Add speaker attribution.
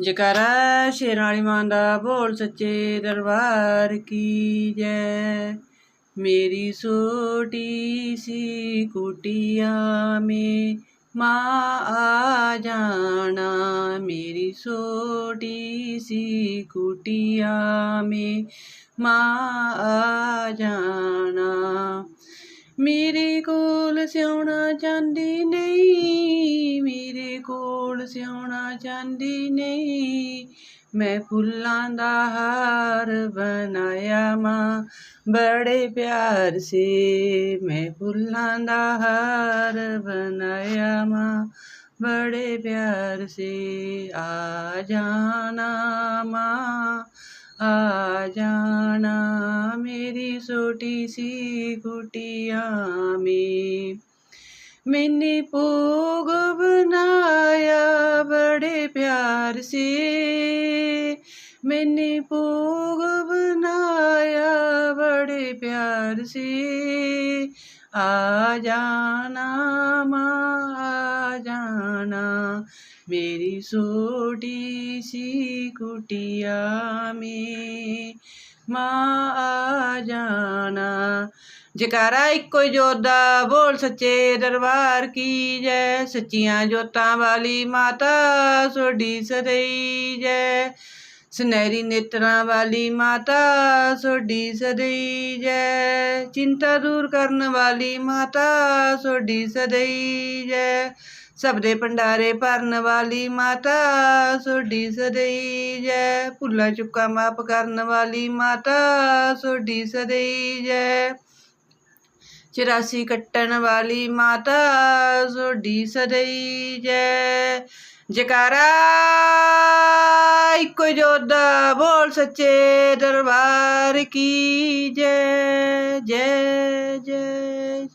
Speaker 1: ਜਕਾਰਾ ਸ਼ੇਰਾਂ ਵਾਲੀ ਮਾਂ ਦਾ ਬੋਲ ਸੱਚੇ ਦਰਬਾਰ ਕੀ ਜੈ। ਮੇਰੀ ਛੋਟੀ ਸੀ ਕੁਟਿਆ ਮੇ ਮਾਂ ਆ ਜਾਣਾ। ਮੇਰੀ ਛੋਟੀ ਸੀ ਕੁਟਿਆ ਮੇ ਮਾਂ ਆ ਜਾਣਾ। ਮੇਰੇ ਕੋਲ ਸਿਉਣਾ ਚਾਂਦੀ ਨੇ ਕੋਲ ਸਿਉਣਾ ਚਾਹੁੰਦੀ ਨਹੀਂ। ਮੈਂ ਫੁੱਲਾਂ ਦਾ ਹਾਰ ਬਣਾਇਆ ਮਾਂ, ਬੜੇ ਪਿਆਰ ਸੇ। ਮੈਂ ਫੁੱਲਾਂ ਦਾ ਹਾਰ ਬਣਾਇਆ ਮਾਂ, ਬੜੇ ਪਿਆਰ ਸੇ। ਆ ਜਾਣਾ ਮਾਂ, ਆ ਜਾਣਾ ਮੇਰੀ ਛੋਟੀ ਸੀ ਕੁਟਿਆ ਮੇ ਮੈਨੇ ਭੋਗ ਪਿਆਰ ਸੇ। ਮੈਨੇ ਭੋਗ ਬਣਾਇਆ, ਬੜੇ ਪਿਆਰ ਸੇ। ਆ ਜਾਣਾ ਮਾਂ, ਆ ਜਾਣਾ। ਮੇਰੀ ਛੋਟੀ ਸੀ ਕੁਟਿਆ ਮਾਂ ਆ ਜਾਣਾ। ਜਕਾਰਾ ਇੱਕੋ ਹੀ ਜੋਦਾ ਬੋਲ ਸੱਚੇ ਦਰਬਾਰ ਕੀ ਜੈ? ਸੱਚੀਆਂ ਜੋਤਾਂ ਵਾਲੀ ਮਾਤਾ ਸੋਡੀ ਸਦਈ ਜੈ। ਸੁਨਹਿਰੀ ਨੇਤਰਾਂ ਵਾਲੀ ਮਾਤਾ ਸੋਡੀ ਸਦਈ ਜੈ। ਚਿੰਤਾ ਦੂਰ ਕਰਨ ਵਾਲੀ ਮਾਤਾ ਸੋਡੀ ਸਦਈ ਜੈ। ਸਭ ਦੇ ਭੰਡਾਰੇ ਭਰਨ ਵਾਲੀ ਮਾਤਾ ਸੋਡੀ ਸਦਈ ਜੈ। ਭੁੱਲਾ ਚੁੱਕਾ ਮਾਪ ਕਰਨ ਵਾਲੀ ਮਾਤਾ ਸੋਡੀ ਸਦਈ ਜੈ। ਚੁਰਾਸੀ ਕੱਟਣ ਵਾਲੀ ਮਾਤਾ ਸੋਡੀ ਸਦਈ ਜੈ। ਜਕਾਰਾ ਇੱਕੋ ਹੀ ਜੋਦਾ ਬੋਲ ਸੱਚੇ ਦਰਬਾਰ ਕੀ ਜੈ ਜੈ ਜੈ।